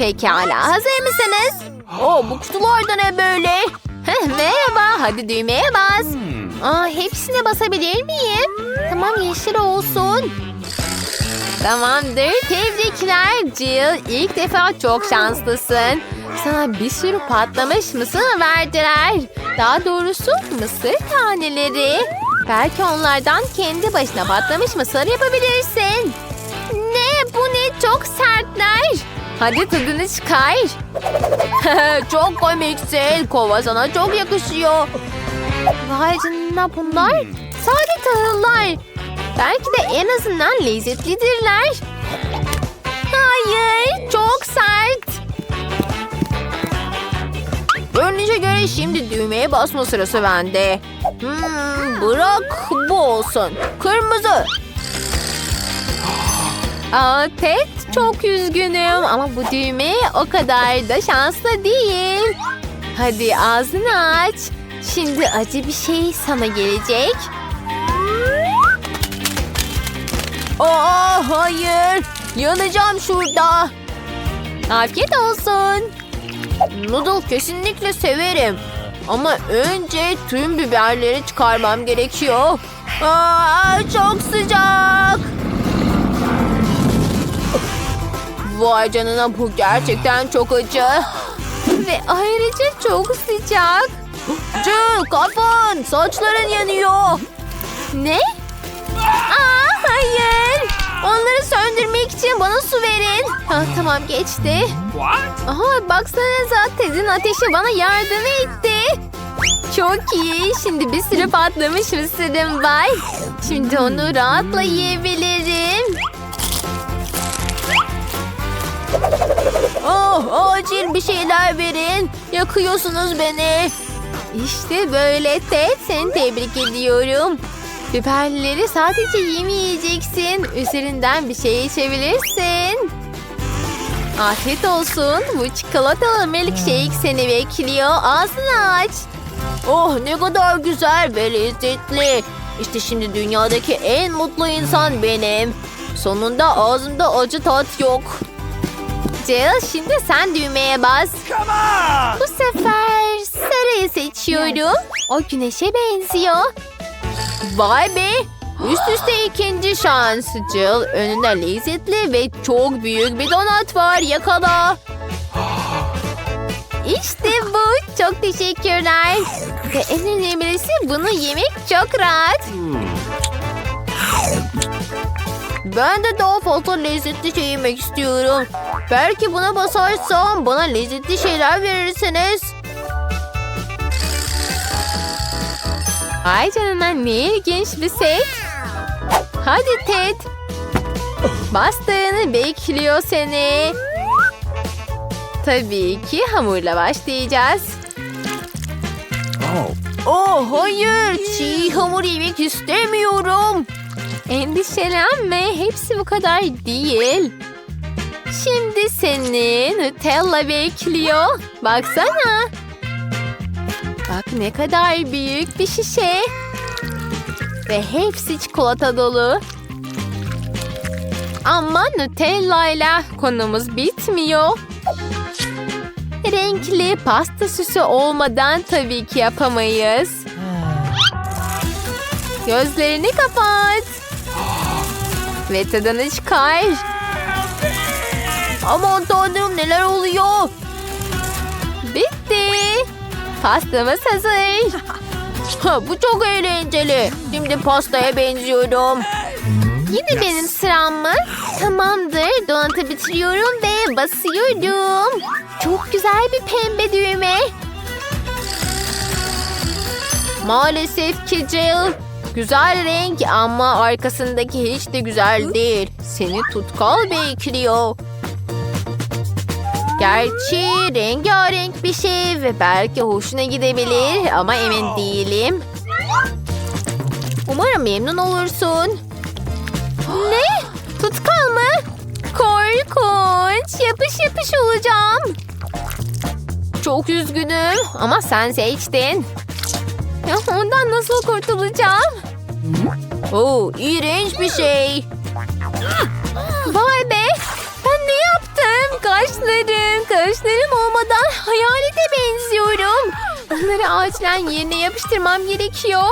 Pekala hazır mısınız? Oo, bu kutularda ne böyle? Merhaba hadi düğmeye bas. Aa, hepsine basabilir miyim? Tamam yeşil olsun. Tamamdır. Tebrikler Jill. İlk defa çok şanslısın. Sana bir sürü patlamış mısır verdiler. Daha doğrusu mısır taneleri. Belki onlardan kendi başına patlamış mısır yapabilirsin. Ne? Bu ne? Çok sertler. Hadi tadını çıkar. çok komiksin. Kova sana çok yakışıyor. Vay canına bunlar sade tahıllar. Belki de en azından lezzetlidirler. Hayır, çok sert. Görünüşe göre şimdi düğmeye basma sırası bende. Hmm, bırak bu olsun. Kırmızı. Aa, Ted çok üzgünüm ama bu düğme o kadar da şanslı değil. Hadi ağzını aç. Şimdi acı bir şey sana gelecek. Aa hayır. Yanacağım şurada. Afiyet olsun. Noodle kesinlikle severim. Ama önce tüm biberleri çıkarmam gerekiyor. Aa, çok sıcak. Vay canına bu gerçekten çok acı. Ve ayrıca çok sıcak. Jill kafan saçların yanıyor. Ne? Aa hayır. Onları söndürmek için bana su verin. Ha, tamam geçti. Aha baksanıza Ted'in ateşi bana yardım etti. Çok iyi. Şimdi bir sürü patlamış mısırım var. Şimdi onu rahatla yiyebilirim. Oh acil bir şeyler verin. Yakıyorsunuz beni. İşte böyle Ted seni tebrik ediyorum. Biberleri sadece yemeyeceksin. Üzerinden bir şey içebilirsin. Afiyet olsun. Bu çikolatalı milkshake seni bekliyor. Ağzını aç. Oh ne kadar güzel ve lezzetli. İşte şimdi dünyadaki en mutlu insan benim. Sonunda ağzımda acı tat yok. Jill şimdi sen düğmeye bas. Come on! Bu sefer sarıyı seçiyorum. O güneşe benziyor. Vay be! Üst üste ikinci şans. Jill önünde lezzetli ve çok büyük bir donat var. Yakala. İşte bu. Çok teşekkürler. Ve en önemlisi bunu yemek çok rahat. Ben de daha fazla lezzetli şey yemek istiyorum. Belki buna basarsam bana lezzetli şeyler verirsiniz. Ay canına ne ilginç bir set. Hadi Ted. Bastığını bekliyor seni. Tabii ki hamurla başlayacağız. Oh. Oh hayır çiğ hamur yemek istemiyorum. Endişelenme hepsi bu kadar değil. Şimdi seni Nutella bekliyor. Baksana. Bak ne kadar büyük bir şişe. Ve hepsi çikolata dolu. Ama Nutella ile konumuz bitmiyor. Renkli pasta süsü olmadan tabii ki yapamayız. Gözlerini kapat. Ve tadını çıkar. Aman tanrım neler oluyor? Bitti. Pastamız hazır. Ha, bu çok eğlenceli. Şimdi pastaya benziyorum. Yine benim sıram mı? Tamamdır. Donatı bitiriyorum ve basıyorum. Çok güzel bir pembe düğme. Maalesef ki Jill. Güzel renk ama arkasındaki hiç de güzel değil. Seni tutkal bekliyor. Gerçi rengarenk bir şey ve belki hoşuna gidebilir ama emin değilim. Umarım memnun olursun. Ne? Tutkal mı? Korkunç. Yapış yapış olacağım. Çok üzgünüm ama sen seçtin. Ondan nasıl kurtulacağım? Oo, iğrenç bir şey. Vay be. Ben ne yaptım? Kaşlarım. Saçlarım olmadan hayalete benziyorum. Onları acilen yerine yapıştırmam gerekiyor.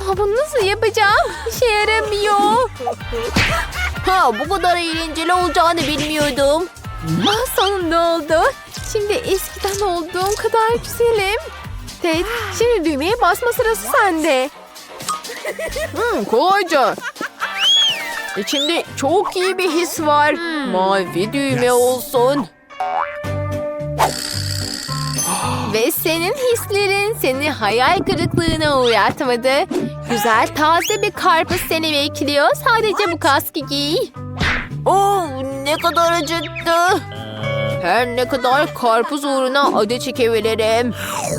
Aa, bunu nasıl yapacağım? İşe yaramıyor. Ha bu kadar eğlenceli olacağını bilmiyordum. Ah sonunda oldu. Şimdi eskiden olduğum kadar güzelim. Ted, şimdi düğmeye basma sırası sende. Hmm, kolayca. İçinde çok iyi bir his var. Mavi düğme olsun. Ve senin hislerin seni hayal kırıklığına uğratmadı. Güzel taze bir karpuz seni bekliyor. Sadece bu kaskı giy. Oh ne kadar acıttı. Her ne kadar karpuz uğruna acı çekebilirim.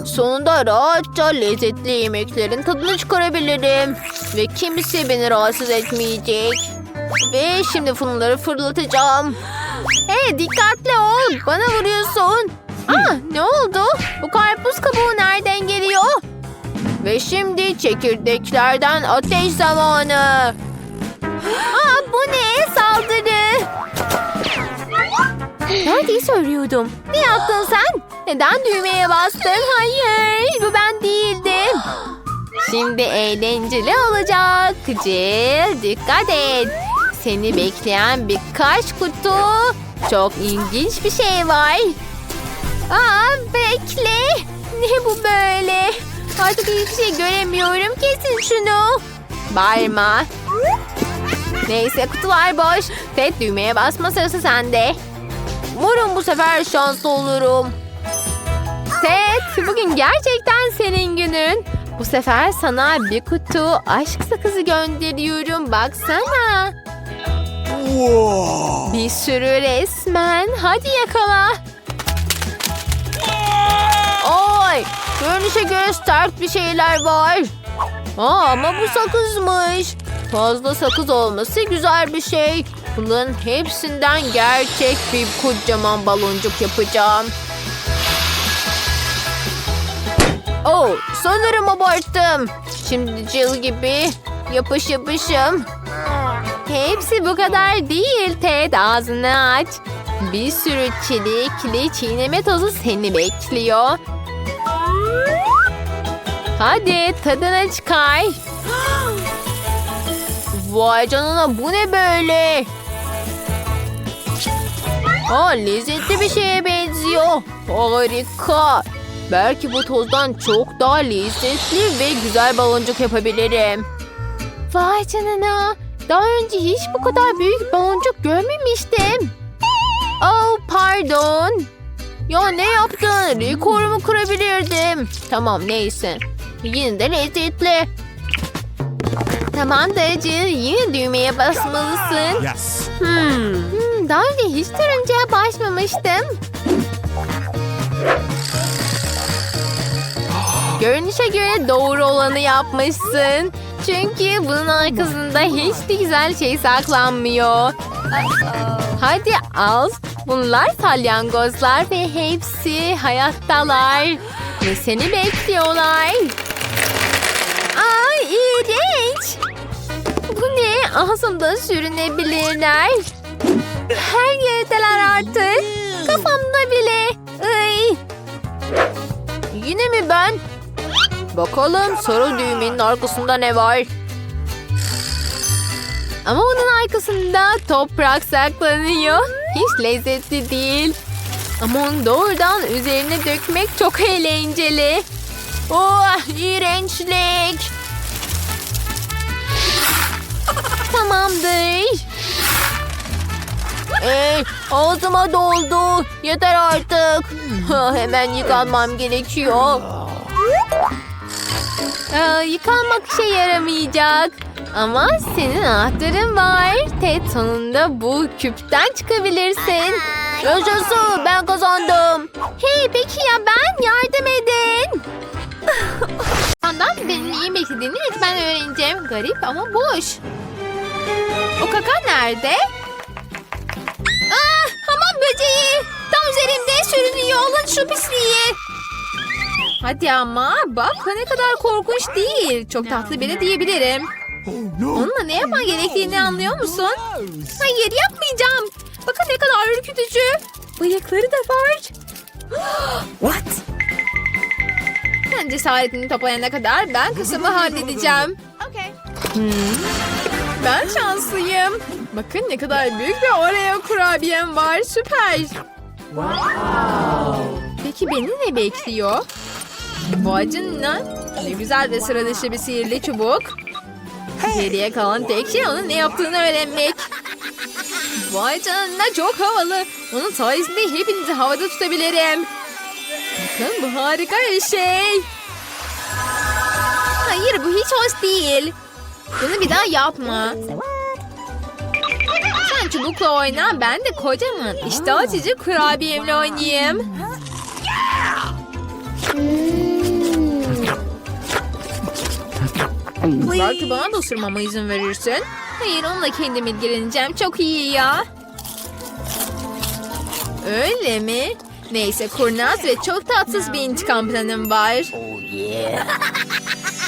Sonunda rahatça lezzetli yemeklerin tadını çıkarabilirim. Ve kimse beni rahatsız etmeyecek. Ve şimdi funları fırlatacağım. Hey dikkatli ol. Bana vuruyorsun. Ah ne oldu? Bu karpuz kabuğu nereden geliyor? Ve şimdi çekirdeklerden ateş zamanı. Aa bu ne? Saldırı. Neredeyse ölüyordum. Ne yaptın sen? Neden düğmeye bastın? Hayır bu ben değildim. Şimdi eğlenceli olacak. Jill dikkat et. Seni bekleyen birkaç kutu. Çok ilginç bir şey var. Aa bekle. Ne bu böyle? Artık hiçbir şey göremiyorum. Kesin şunu. Bağırma. Neyse kutular boş. Ted düğmeye basma sırası sende. Umarım bu sefer şanslı olurum. Ted bugün gerçekten senin günün. Bu sefer sana bir kutu aşk sakızı gönderiyorum. Baksana. Bir sürü resmen. Hadi yakala. Oy! Görünüşe göre sert bir şeyler var. Aa, ama bu sakızmış. Fazla sakız olması güzel bir şey. Bunların hepsinden gerçek bir kocaman baloncuk yapacağım. Oh, sanırım abarttım. Şimdi Jill gibi yapış yapışım. Hepsi bu kadar değil Ted. Ağzını aç. Bir sürü çilekli çiğneme tozu seni bekliyor. Hadi tadına çıkar. Vay canına bu ne böyle? Aa, lezzetli bir şeye benziyor. Harika. Belki bu tozdan çok daha lezzetli ve güzel baloncuk yapabilirim. Vay canına. Daha önce hiç bu kadar büyük baloncuk görmemiştim. Oh pardon. Ya ne yaptın? Rekorumu kırabilirdim. Tamam neyse. Yine de lezzetli. Tamamdır Jill. Yine düğmeye basmalısın. Yes. Hmm. Daha önce hiç turuncuya basmamıştım. Görünüşe göre doğru olanı yapmışsın. Çünkü bunun arkasında hiçbir güzel şey saklanmıyor. Hadi al. Bunlar salyangozlar ve hepsi hayattalar. Ve seni bekliyorlar. Ay iğrenç. Bu ne? Ağzımda sürünebilirler. Her yerdeler artık. Kafamda bile. Ay. Yine mi ben? Bakalım sarı düğmenin arkasında ne var? Ama onun arkasında toprak saklanıyor. Hiç lezzetli değil. Ama onu doğrudan üzerine dökmek çok eğlenceli. Oh, iğrençlik. Tamamdır. Ee, ağzıma doldu. Yeter artık. Hemen yıkanmam gerekiyor. Ee, yıkanmak işe yaramayacak. Ama senin anahtarın var. Ted sonunda bu küpten çıkabilirsin. Yaşasın ben kazandım. Hey peki ya ben yardım edin. Senden benim iyi beklediğini lütfen öğreneceğim. Garip ama boş. O kaka nerede? Böceği tam üzerimde sürünüyor. Alın şu pisliği. Hadi ama bak ne kadar korkunç değil. Çok tatlı bile diyebilirim. Onunla ne yapman gerektiğini anlıyor musun? Hayır yapmayacağım. Bakın ne kadar ürkütücü. Bıyıkları da var. What? Sen cesaretini toplayana kadar ben kısmı halledeceğim. Okay. Hmm. Ben şanslıyım. Bakın ne kadar büyük bir Oreo kurabiyem var. Süper. Peki beni ne bekliyor? Vay canına. Ne güzel ve sıra dışı bir sihirli çubuk. Geriye kalan tek şey onun ne yaptığını öğrenmek. Vay canına çok havalı. Onun sayesinde hepinizi havada tutabilirim. Bakın bu harika bir şey. Hayır bu hiç hoş değil. Bunu bir daha yapma. Sen çubukla oyna ben de kocaman işte açıcı kurabiyemle oynayayım. Belki bana da ısırmama izin verirsin. Hayır onunla kendim ilgileneceğim. Çok iyi ya. Öyle mi? Neyse kurnaz ve çok tatsız bir intikam planım var.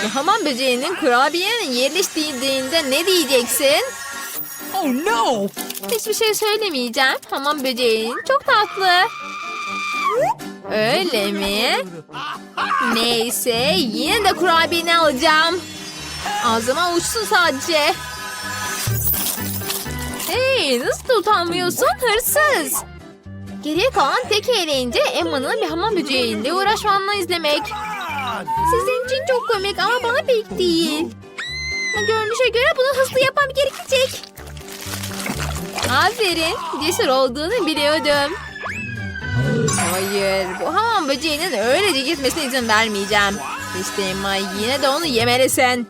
Bu hamam böceğinin kurabiyenin yerleştiğinde ne diyeceksin? Oh no! Hiçbir şey söylemeyeceğim. Hamam böceğin çok tatlı. Öyle mi? Neyse yine de kurabiyeni alacağım. Ağzıma uçsun sadece. Hey nasıl utanmıyorsun hırsız? Geriye kalan tek eğlence Emma'nın bir hamam böceğiyle uğraşmanla izlemek. Sizin için çok komik ama bana pek değil. Görünüşe göre bunu hızlı yapmam gerekecek. Aferin. Cesur olduğunu biliyordum. Hayır. Bu hamam böceğinin öylece gitmesine izin vermeyeceğim. İşte Emma yine de onu yemelisin.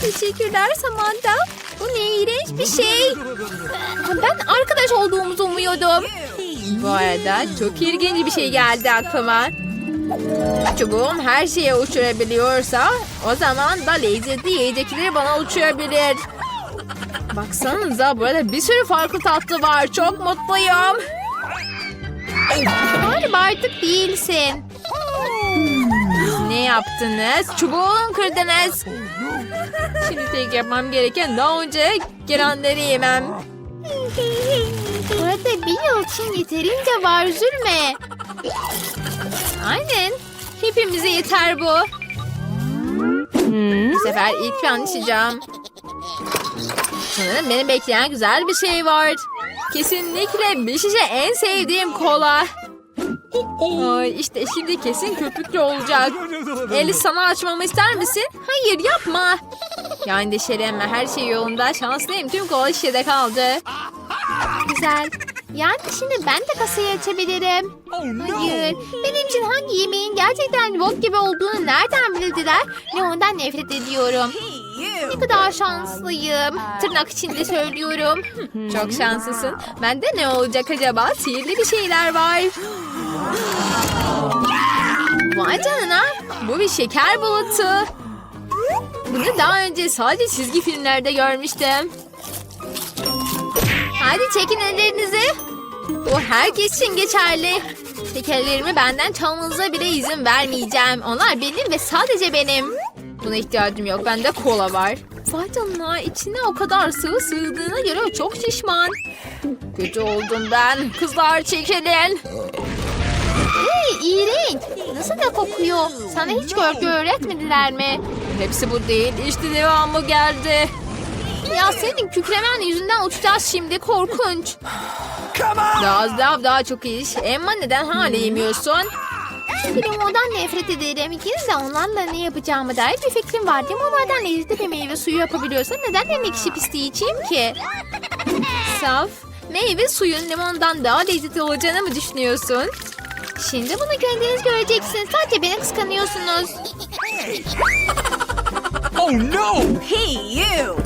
Teşekkürler Samantha. Bu ne iğrenç bir şey. Ben arkadaş olduğumuzu umuyordum. Bu arada çok ilginç bir şey geldi aklıma. Çubuğum her şeye uçurabiliyorsa o zaman da lezzetli yiyecekleri bana uçurabilir. Baksanıza burada bir sürü farklı tatlı var. Çok mutluyum. Galiba artık değilsin. Ne yaptınız? Çubuğumu kırdınız. Şimdi tek yapmam gereken daha önce gelenleri yemem. Burada bir yıl için yeterince var üzülme. Aynen. Hepimize yeter bu. Bu sefer ilk ben içeceğim. Sanırım beni bekleyen güzel bir şey var. Kesinlikle bir en sevdiğim kola. Ay işte şimdi kesin köpüklü olacak. Eli sana açmamı ister misin? Hayır yapma. Ya endişelenme her şey yolunda. Şanslıyım tüm kola şişede kaldı. Güzel. Yani şimdi ben de kasayı açabilirim. Hayır. Benim için hangi yemeğin gerçekten bok gibi olduğunu nereden bildiler? Ve ondan nefret ediyorum. Ne kadar şanslıyım. Tırnak içinde söylüyorum. Çok şanslısın. Bende ne olacak acaba? Sihirli bir şeyler var. Vay canına. Bu bir şeker bulutu. Bunu daha önce sadece çizgi filmlerde görmüştüm. Hadi çekin ellerinizi. Bu herkes için geçerli. Şekerlerimi benden çalmanıza bile izin vermeyeceğim. Onlar benim ve sadece benim. Buna ihtiyacım yok. Bende kola var. Vay canına içine o kadar sıvı sığdığına göre çok şişman. Kötü oldum ben. Kızlar çekilin. Hey iğrenç. Nasıl da kokuyor? Sana hiç görgü öğretmediler mi? Hepsi bu değil. İşte devamı geldi. Ya senin kükremen yüzünden uçacağız şimdi. Korkunç. Daha az daha, daha çok iş. Emma neden hala yemiyorsun? Limondan nefret ederim. İkiniz de onlarla ne yapacağımı dair bir fikrim var. Limonlardan lezzetli bir meyve suyu yapabiliyorsan neden hem ekşi pisliği içeyim ki? Saf, meyve suyun limondan daha lezzetli olacağını mı düşünüyorsun? Şimdi bunu kendiniz göreceksiniz. Sadece beni kıskanıyorsunuz. Oh no! Hey, you!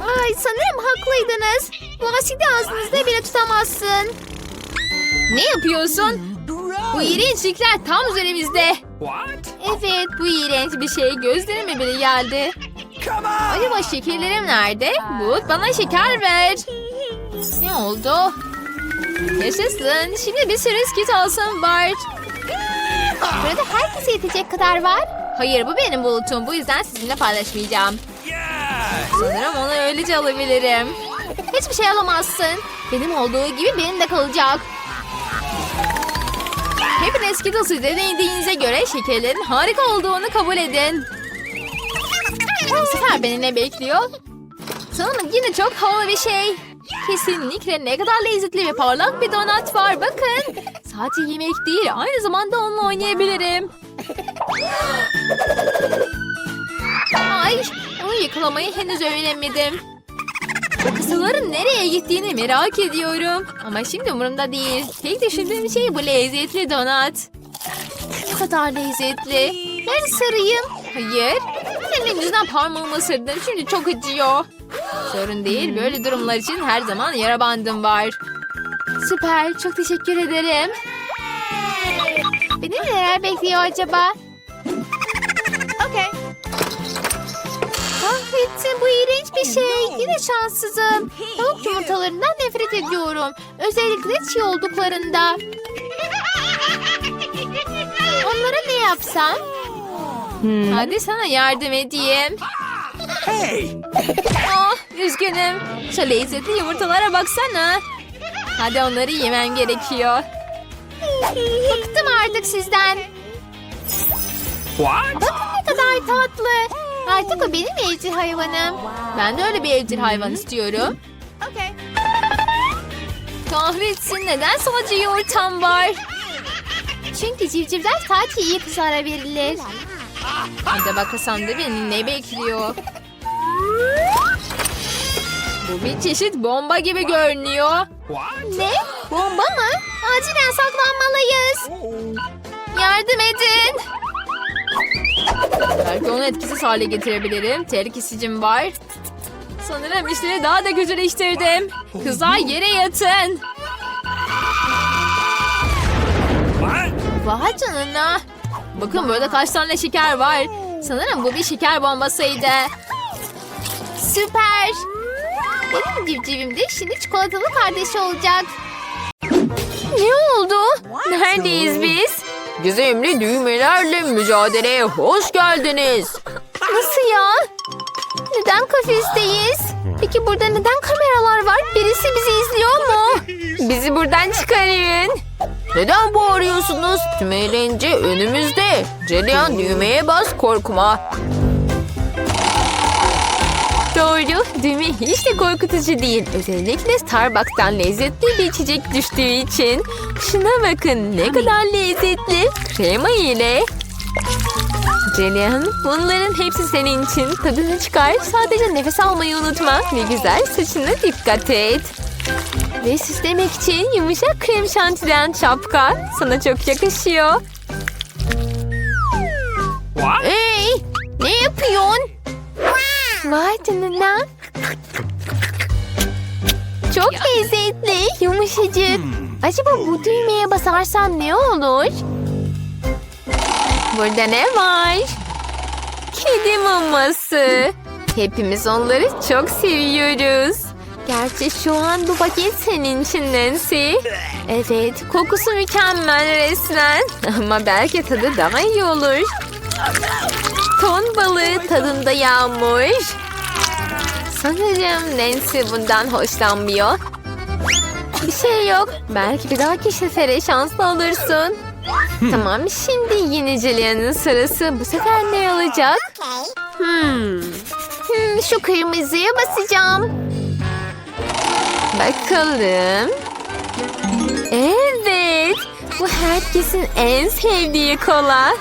Ay sanırım haklıydınız. Bu asidi ağzınızda bile tutamazsın. Ne yapıyorsun? Bu iğrençlikler tam üzerimizde. What? Evet bu iğrenç bir şey gözlerime bile geldi. Come on! Acaba şekerlerim nerede? Bulut bana şeker ver. Ne oldu? Yaşasın. Şimdi bir sürü skit olsun var. Burada herkese yetecek kadar var. Hayır bu benim bulutum. Bu yüzden sizinle paylaşmayacağım. Sanırım onu öylece alabilirim. Hiçbir şey alamazsın. Benim olduğu gibi benim de kalacak. Hepiniz Skittles'ı denediğinize göre şekerlerin harika olduğunu kabul edin. Bu sefer beni ne bekliyor? Sanırım yine çok havalı bir şey. Kesinlikle ne kadar lezzetli ve parlak bir donat var bakın. Sadece yemek değil aynı zamanda onunla oynayabilirim. Ay onu yakalamayı henüz öğrenemedim. Bu kısaların nereye gittiğini merak ediyorum. Ama şimdi umurumda değil. Tek düşündüğüm şey bu lezzetli donat. Ne kadar lezzetli. Ben sarayım. Hayır. Senin yüzünden parmağımı ısırdım. Şimdi çok acıyor. Sorun değil. Böyle durumlar için her zaman yara bandım var. Süper. Çok teşekkür ederim. Beni neler bekliyor acaba? Kahretsin bu iğrenç bir şey. Yine şanssızım. Tavuk yumurtalarından nefret ediyorum. Özellikle çiğ olduklarında. Onlara ne yapsam? Hadi sana yardım edeyim. Hey! Oh, üzgünüm. Şu lezzetli yumurtalara baksana. Hadi onları yemem gerekiyor. Bıktım artık sizden. What? Bakın ne kadar tatlı. Artık o benim evcil hayvanım. Ben de öyle bir evcil hayvan istiyorum. Okay. Kahretsin neden sadece yumurtam var? Çünkü civcivler sadece iyi kızlara verilir. Hadi bakalım da beni ne bekliyor? Bu bir çeşit bomba gibi görünüyor. Ne? Bomba mı? Acilen saklanmalıyız. Yardım edin. Belki onu etkisiz hale getirebilirim. Tehlikesizim var. Sanırım işleri daha da kötüleştirdim. Kızlar yere yatın. Vay canına. Bakın burada kaç tane şeker var. Sanırım bu bir şeker bombasıydı. Süper. Benim civcivim de şimdi çikolatalı kardeşi olacak. Ne oldu? Neredeyiz? Gizemli düğmelerle mücadeleye hoş geldiniz. Nasıl ya? Neden kafesteyiz? Peki burada neden kameralar var? Birisi bizi izliyor mu? Bizi buradan çıkarın. Neden bağırıyorsunuz? Tüm eğlence önümüzde. Celiyan düğmeye bas korkma. Doğru. Düğme hiç de korkutucu değil. Özellikle Starbucks'tan lezzetli bir içecek düştüğü için. Şuna bakın ne kadar lezzetli. Krema ile. Celihan bunların hepsi senin için. Tadını çıkar. Sadece nefes almayı unutma. Ve güzel saçına dikkat et. Ve süslemek için yumuşak krem şantiden şapka. Sana çok yakışıyor. Vay canına. Çok lezzetli, yumuşacık. Acaba bu düğmeye basarsam ne olur? Burada ne var? Kedi maması. Hepimiz onları çok seviyoruz. Gerçi şu an bu paket senin için Nancy. Evet, kokusu mükemmel resmen. Ama belki tadı daha iyi olur. Ton balığı tadında yağmur. Sanırım Nancy bundan hoşlanmıyor. Bir şey yok. Belki bir dahaki sefere şanslı olursun. tamam şimdi yine Julia'nın sırası. Bu sefer ne olacak? Hmm. Hmm, şu kırmızıya basacağım. Bakalım. Evet. Bu herkesin en sevdiği kola.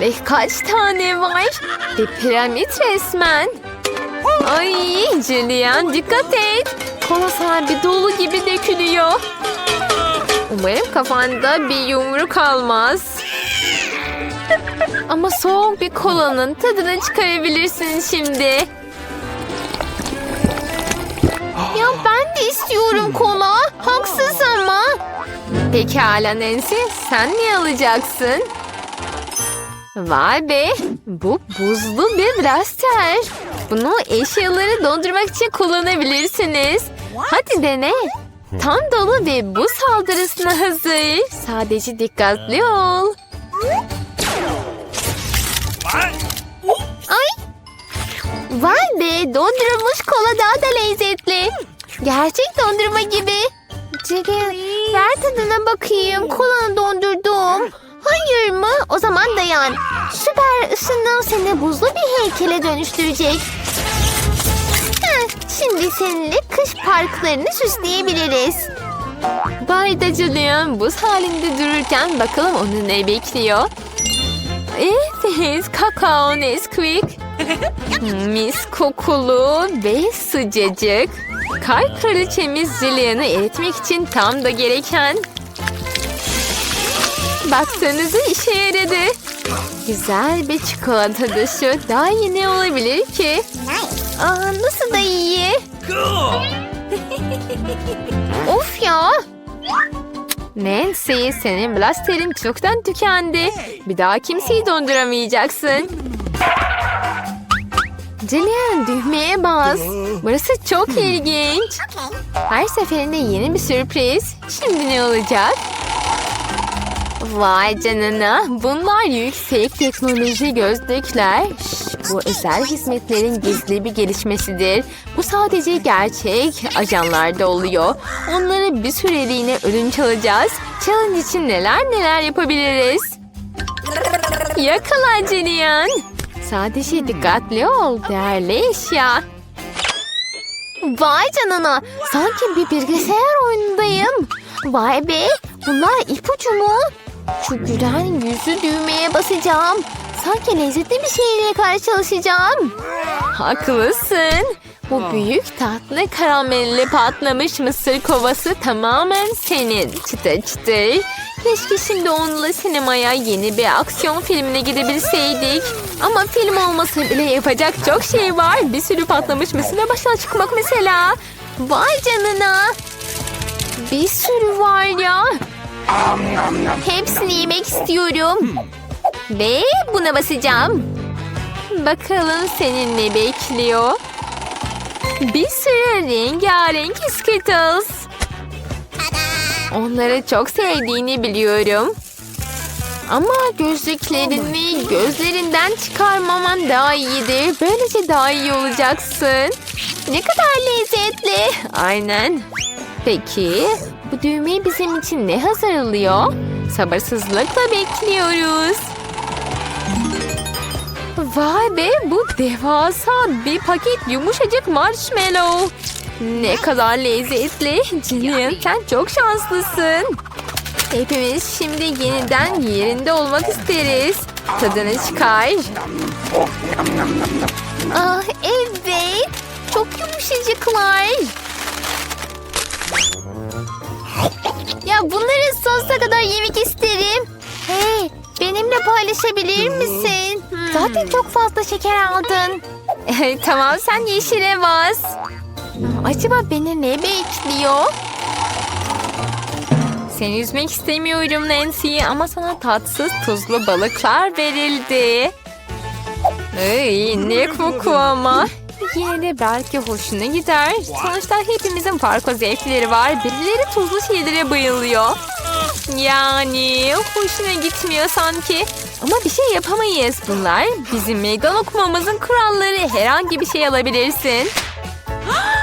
Ve kaç tane var? Bir piramit resmen. Ay Julian dikkat et. Kola sahibi dolu gibi dökülüyor. Umarım kafanda bir yumruk almaz. Ama soğuk bir kolanın tadını çıkarabilirsin şimdi. Ya ben de istiyorum kola. Haksız ama. Pekala Nancy sen ne alacaksın? Vay be bu buzlu bir blaster. Bunu eşyaları dondurmak için kullanabilirsiniz. Hadi dene. Tam dolu ve buz saldırısına hazır. Sadece dikkatli ol. Ay. Vay be dondurulmuş kola daha da lezzetli. Gerçek dondurma gibi. Ceren ver tadına bakayım. Kolanı dondurdum. Hayır mı? O zaman dayan. Süper ısınım seni buzlu bir heykele dönüştürecek. Şimdi seninle kış parklarını süsleyebiliriz. Bayda Julian buz halinde dururken bakalım onu ne bekliyor. Evet, kakao Nesquik. Mis kokulu ve sıcacık. Kar kraliçemiz Julian'ı eritmek için tam da gereken. Baksanıza işe yaradı. Güzel bir çikolata dışı. Daha iyi ne olabilir ki? Aa, nasıl da iyi. Of ya. Nancy senin blasterin çoktan tükendi. Bir daha kimseyi donduramayacaksın. Jillian düğmeye bas. Burası çok ilginç. Her seferinde yeni bir sürpriz. Şimdi ne olacak? Vay canına. Bunlar yüksek teknoloji gözlükler. Şş, bu özel hizmetlerin gizli bir gelişmesidir. Bu sadece gerçek ajanlarda oluyor. Onları bir süreliğine ödünç alacağız. Challenge için neler neler yapabiliriz. Yakala Jillian. Sadece dikkatli ol değerli eşya. Vay canına. Sanki bir bilgisayar oyunundayım. Vay be. Bunlar ipucu mu? Şu gülen yüzü düğmeye basacağım. Sanki lezzetli bir şeyle karşılaşacağım. Haklısın. Bu büyük tatlı karamelli patlamış mısır kovası tamamen senin. Çıtır çıtır. Keşke şimdi onunla sinemaya yeni bir aksiyon filmine gidebilseydik. Ama film olmasa bile yapacak çok şey var. Bir sürü patlamış mısırla başa çıkmak mesela. Vay canına. Bir sürü var ya. Hepsini yemek istiyorum. Ve buna basacağım. Bakalım senin ne bekliyor? Bir sürü rengarenk Skittles. Onları çok sevdiğini biliyorum. Ama gözlüklerini gözlerinden çıkarmaman daha iyidir. Böylece daha iyi olacaksın. Ne kadar lezzetli. Aynen. Peki bu düğmeyi bizim için ne hazırlıyor? Sabırsızlıkla bekliyoruz. Vay be bu devasa bir paket yumuşacık marshmallow. Ne kadar lezzetli. Jillian sen çok şanslısın. Hepimiz şimdi yeniden yerinde olmak isteriz. Tadını çıkar. Ah evet. Çok yumuşacıklar. Ya bunları sonsuza kadar yemek isterim. Hey, benimle paylaşabilir misin? Zaten çok fazla şeker aldın. tamam sen yeşile bas. Acaba beni ne bekliyor? Seni üzmek istemiyorum Nancy ama sana tatsız tuzlu balıklar verildi. Ay, ne koku ama. Yine de belki hoşuna gider. Sonuçta hepimizin farklı zevkleri var. Birileri tuzlu şeylere bayılıyor. Yani hoşuna gitmiyor sanki. Ama bir şey yapamayız. Bunlar bizim meydan okumamızın kuralları. Herhangi bir şey alabilirsin.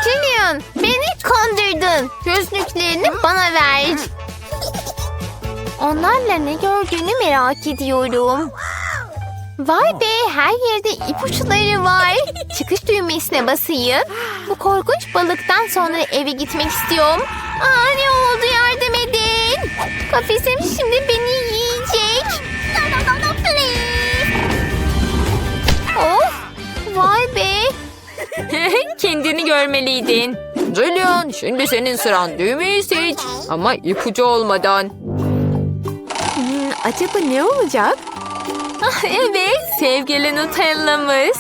Jillian beni kandırdın. Gözlüklerini bana ver. Onlarla ne gördüğünü merak ediyorum. Vay be her yerde ipuçları var. Çıkış düğmesine basayım. Bu korkunç balıktan sonra eve gitmek istiyorum. Aa ne oldu yardım edin. Kafesim şimdi beni yiyecek. Of vay be. Kendini görmeliydin. Julian şimdi senin sıran düğmeyi seç. Ama ipucu olmadan. Hmm, acaba ne olacak? Ah, evet sevgili Nutella'mız.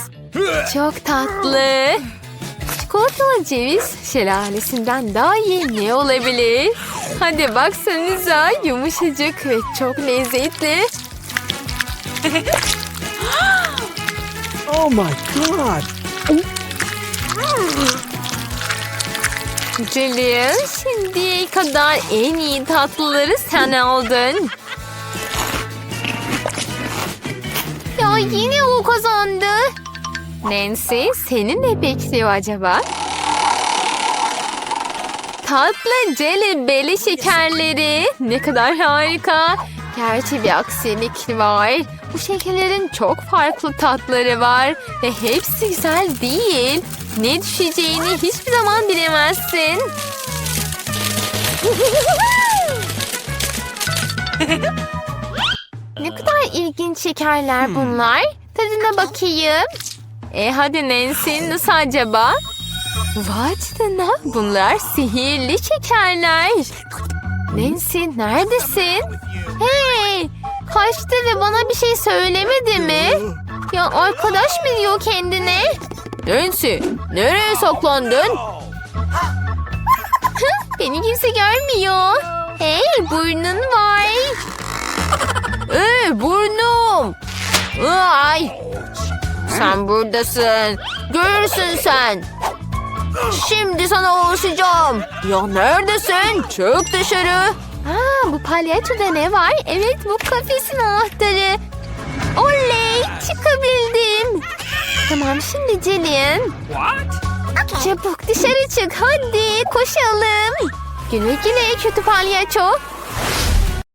Çok tatlı. Çikolatalı ceviz şelalesinden daha iyi ne olabilir? Hadi baksanıza yumuşacık ve çok lezzetli. Oh my god. Julian şimdiye kadar en iyi tatlıları sen aldın. Ya yine o kazandı. Nancy seni ne bekliyor acaba? Tatlı jelly belly şekerleri. Ne kadar harika. Gerçi bir aksilik var. Bu şekerlerin çok farklı tatları var. Ve hepsi güzel değil. Ne düşeceğini hiçbir zaman bilemezsin. ne kadar ilginç şekerler bunlar. Tadına bakayım. E hadi Nancy nasıl acaba? Vay canına bunlar sihirli şekerler. Nancy neredesin? Hey kaçtı ve bana bir şey söylemedi mi? Ya arkadaş mı diyor kendine? Nancy nereye saklandın? Beni kimse görmüyor. Hey burnun var. Ee, burnum. Ay. Sen buradasın. Görürsün sen. Şimdi sana ulaşacağım. Ya neredesin? Çık dışarı. Aa, bu palyaçoda ne var? Evet bu kafesin anahtarı. Oley çıkabildim. Tamam şimdi Celin. What? Çabuk dışarı çık hadi koşalım. Güle güle kötü palyaço.